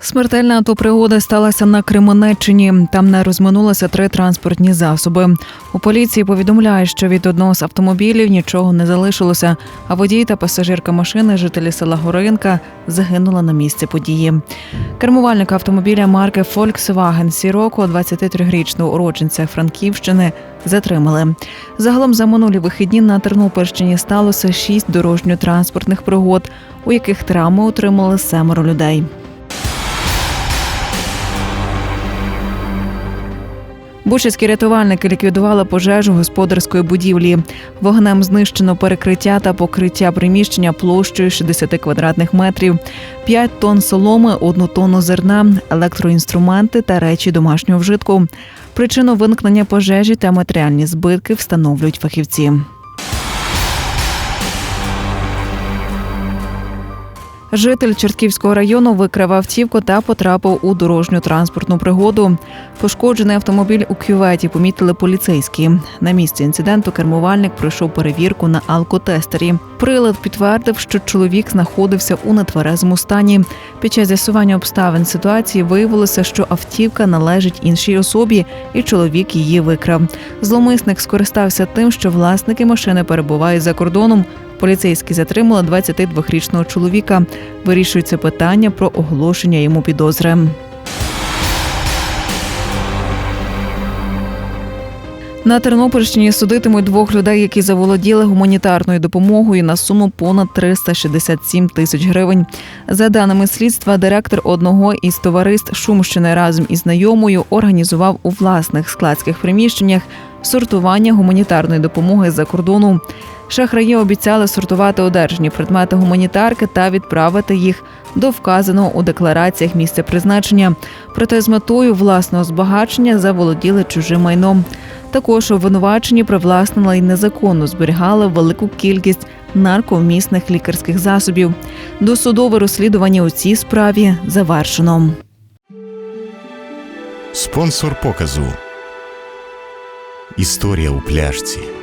Смертельна автопригода сталася на Кременеччині. Там не розминулися три транспортні засоби. У поліції повідомляють, що від одного з автомобілів нічого не залишилося, а водій та пасажирка машини, жителі села Горинка, загинула на місці події. Кермувальника автомобіля марки Volkswagen Sirocco, 23-річного уродженця Франківщини, затримали. Загалом за минулі вихідні на Тернопільщині сталося шість дорожньо-транспортних пригод, у яких травми отримали семеро людей. Бучацькі рятувальники ліквідували пожежу господарської будівлі. Вогнем знищено перекриття та покриття приміщення площею 60 квадратних метрів, 5 тонн соломи, 1 тонну зерна, електроінструменти та речі домашнього вжитку. Причину виникнення пожежі та матеріальні збитки встановлюють фахівці. Житель Чортківського району викрав автівку та потрапив у дорожню транспортну пригоду. Пошкоджений автомобіль у кюветі помітили поліцейські. На місці інциденту кермувальник пройшов перевірку на алкотестері. Прилад підтвердив, що чоловік знаходився у нетверезому стані. Під час з'ясування обставин ситуації виявилося, що автівка належить іншій особі, і чоловік її викрав. Зломисник скористався тим, що власники машини перебувають за кордоном. Поліцейські затримали 22-річного чоловіка. Вирішується питання про оголошення йому підозри. На Тернопільщині судитимуть двох людей, які заволоділи гуманітарною допомогою на суму понад 367 тисяч гривень. За даними слідства, директор одного із товариств Шумщини разом із знайомою організував у власних складських приміщеннях сортування гуманітарної допомоги за кордону. Шахраї обіцяли сортувати одержані предмети гуманітарки та відправити їх до вказаного у деклараціях місця призначення. Проте з метою власного збагачення заволоділи чужим майном. Також обвинувачені привласнили й незаконно зберігали велику кількість нарковмісних лікарських засобів. Досудове розслідування у цій справі завершено. Спонсор показу. Історія у пляшці.